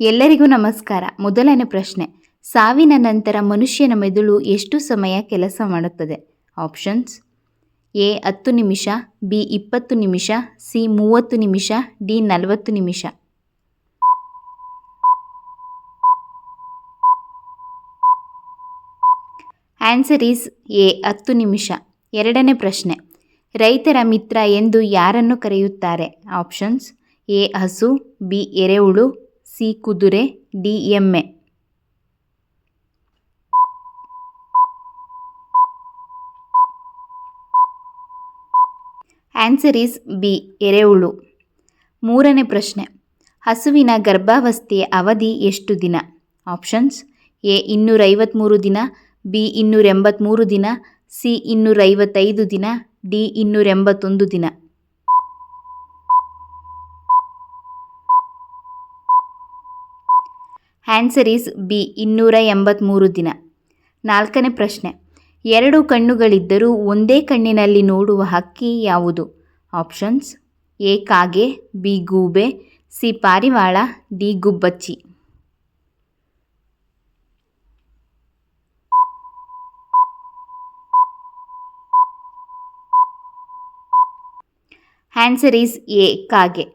ಎಲ್ಲರಿಗೂ ನಮಸ್ಕಾರ. ಮೊದಲನೇ ಪ್ರಶ್ನೆ. ಸಾವಿನ ನಂತರ ಮನುಷ್ಯನ ಮೆದುಳು ಎಷ್ಟು ಸಮಯ ಕೆಲಸ ಮಾಡುತ್ತದೆ? ಆಪ್ಷನ್ಸ್. ಎ, ಹತ್ತು ನಿಮಿಷ, ಬಿ, ಇಪ್ಪತ್ತು ನಿಮಿಷ, ಸಿ, ಮೂವತ್ತು ನಿಮಿಷ, ಡಿ, ನಲವತ್ತು ನಿಮಿಷ. ಆನ್ಸರ್ ಈಸ್ ಎ, ಹತ್ತು ನಿಮಿಷ. ಎರಡನೇ ಪ್ರಶ್ನೆ. ರೈತರ ಮಿತ್ರ ಎಂದು ಯಾರನ್ನು ಕರೆಯುತ್ತಾರೆ? ಆಪ್ಷನ್ಸ್. ಎ, ಹಸು, ಬಿ, ಎರೆಹುಳು ಸಿ ಕುದುರೆ, ಡಿ ಎಮ್ಮೆ ಆನ್ಸರ್ ಈಸ್ ಬಿ, ಎರೆಹುಳು. ಮೂರನೇ ಪ್ರಶ್ನೆ. ಹಸುವಿನ ಗರ್ಭಾವಸ್ಥೆಯ ಅವಧಿ ಎಷ್ಟು ದಿನ? ಆಪ್ಷನ್ಸ್, ಎ ಇನ್ನೂರೈವತ್ತ್ಮೂರು ದಿನ, ಬಿ ಇನ್ನೂರ ಎಂಬತ್ತ್ಮೂರು ದಿನ, ಸಿ, ಇನ್ನೂರೈವತ್ತೈದು ದಿನ, ಡಿ ಇನ್ನೂರ ಎಂಬತ್ತೊಂದು ದಿನ. ಆನ್ಸರ್ ಈಸ್ ಬಿ ಇನ್ನೂರ ಎಂಬತ್ತ್ಮೂರು ದಿನ. ನಾಲ್ಕನೇ ಪ್ರಶ್ನೆ. ಎರಡು ಕಣ್ಣುಗಳಿದ್ದರೂ ಒಂದೇ ಕಣ್ಣಿನಲ್ಲಿ ನೋಡುವ ಹಕ್ಕಿ ಯಾವುದು? ಆಪ್ಷನ್ಸ್ ಎ ಕಾಗೆ, ಬಿ ಗೂಬೆ, ಸಿ ಪಾರಿವಾಳ, ಡಿ ಗುಬ್ಬಚ್ಚಿ. ಆನ್ಸರ್ ಈಸ್ ಎ ಕಾಗೆ.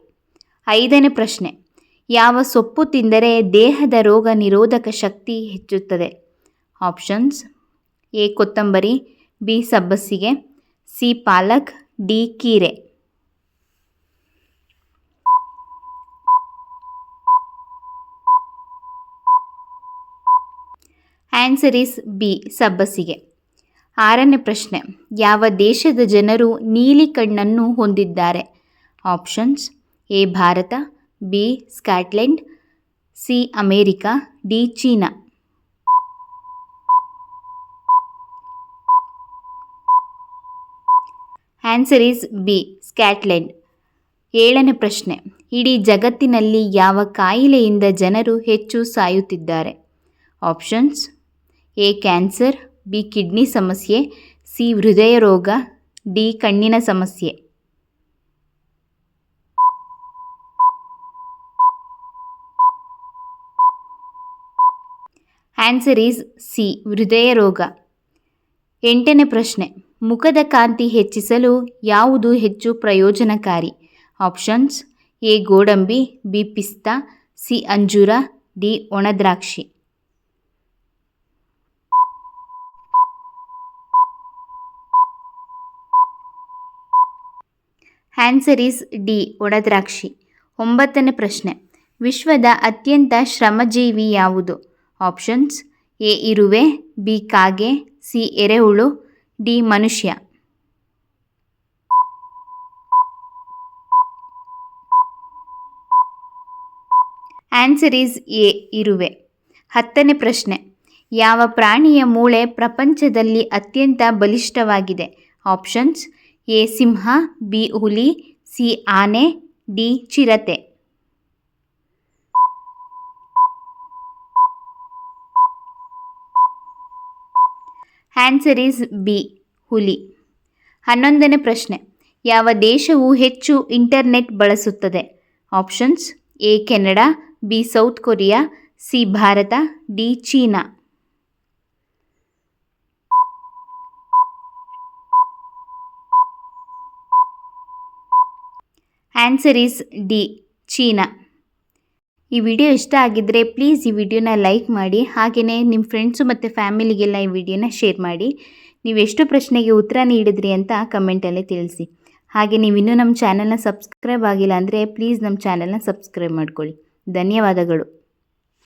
ಐದನೇ ಪ್ರಶ್ನೆ. ಯಾವ ಸೊಪ್ಪು ತಿಂದರೆ ದೇಹದ ರೋಗ ನಿರೋಧಕ ಶಕ್ತಿ ಹೆಚ್ಚುತ್ತದೆ? ಆಪ್ಷನ್ಸ್, ಎ, ಕೊತ್ತಂಬರಿ, ಬಿ, ಸಬ್ಬಸಿಗೆ, ಸಿ, ಪಾಲಕ್, ಡಿ, ಕೀರೆ. ಆನ್ಸರ್ ಇಸ್ ಬಿ, ಸಬ್ಬಸಿಗೆ. ಆರನೇ ಪ್ರಶ್ನೆ, ಯಾವ ದೇಶದ ಜನರು ನೀಲಿ ಕಣ್ಣನ್ನು ಹೊಂದಿದ್ದಾರೆ? Options, A, Bharat B, Scotland, C, America, D, China. Answer is B, Scotland. ಏಳನೇ ಪ್ರಶ್ನೆ. ಇಡೀ ಜಗತ್ತಿನಲ್ಲಿ ಯಾವ ಕಾಯಿಲೆಯಿಂದ ಜನರು ಹೆಚ್ಚು ಸಾಯುತ್ತಿದ್ದಾರೆ? Options, A, cancer, B, kidney ಸಮಸ್ಯೆ, ಸಿ, ಹೃದಯ ರೋಗ, ಡಿ, ಕಣ್ಣಿನ ಸಮಸ್ಯೆ. ಆನ್ಸರ್ ಈಸ್ ಸಿ ಹೃದಯ ರೋಗ. ಎಂಟನೇ ಪ್ರಶ್ನೆ, ಮುಖದ ಕಾಂತಿ ಹೆಚ್ಚಿಸಲು ಯಾವುದು ಹೆಚ್ಚು ಪ್ರಯೋಜನಕಾರಿ? ಆಪ್ಷನ್ಸ್ ಎ, ಗೋಡಂಬಿ, ಬಿ, ಪಿಸ್ತಾ, ಸಿ, ಅಂಜೂರ, ಡಿ, ಒಣದ್ರಾಕ್ಷಿ. ಆನ್ಸರ್ ಈಸ್ ಡಿ ಒಣದ್ರಾಕ್ಷಿ. ಒಂಬತ್ತನೇ ಪ್ರಶ್ನೆ, ವಿಶ್ವದ ಅತ್ಯಂತ ಶ್ರಮಜೀವಿ ಯಾವುದು? ಆಪ್ಷನ್ಸ್ ಎ ಇರುವೆ, ಬಿ ಕಾಗೆ, ಸಿ ಎರೆಹುಳು, ಡಿ ಮನುಷ್ಯ. ಆನ್ಸರ್ ಈಸ್ ಎ ಇರುವೆ. ಹತ್ತನೇ ಪ್ರಶ್ನೆ. ಯಾವ ಪ್ರಾಣಿಯ ಮೂಳೆ ಪ್ರಪಂಚದಲ್ಲಿ ಅತ್ಯಂತ ಬಲಿಷ್ಠವಾಗಿದೆ? ಆಪ್ಷನ್ಸ್ ಎ ಸಿಂಹ, ಬಿ ಹುಲಿ, ಸಿ ಆನೆ, ಡಿ ಚಿರತೆ. ಆನ್ಸರ್ ಈಸ್ ಬಿ ಹುಲಿ. ಹನ್ನೊಂದನೇ ಪ್ರಶ್ನೆ. ಯಾವ ದೇಶವು ಹೆಚ್ಚು ಇಂಟರ್ನೆಟ್ ಬಳಸುತ್ತದೆ? Options A, Canada, B, South Korea, C, Bharat, D, China. Answer is D China. ಈ ವಿಡಿಯೋ ಇಷ್ಟ ಆಗಿದ್ದರೆ ಪ್ಲೀಸ್ ಈ ವಿಡಿಯೋನ ಲೈಕ್ ಮಾಡಿ ಹಾಗೆಯೇ ನಿಮ್ಮ ಫ್ರೆಂಡ್ಸು ಮತ್ತು ಫ್ಯಾಮಿಲಿಗೆಲ್ಲ ಈ ವಿಡಿಯೋನ ಶೇರ್ ಮಾಡಿ. ನೀವೆಷ್ಟು ಪ್ರಶ್ನೆಗೆ ಉತ್ತರ ನೀಡಿದ್ರಿ ಅಂತ ಕಮೆಂಟಲ್ಲೇ ತಿಳಿಸಿ. ಹಾಗೆ ನೀವು ಇನ್ನೂ ನಮ್ಮ ಚಾನಲ್ನ ಸಬ್ಸ್ಕ್ರೈಬ್ ಆಗಿಲ್ಲ ಅಂದರೆ ಪ್ಲೀಸ್ ನಮ್ಮ ಚಾನಲ್ನ ಸಬ್ಸ್ಕ್ರೈಬ್ ಮಾಡ್ಕೊಳ್ಳಿ. ಧನ್ಯವಾದಗಳು.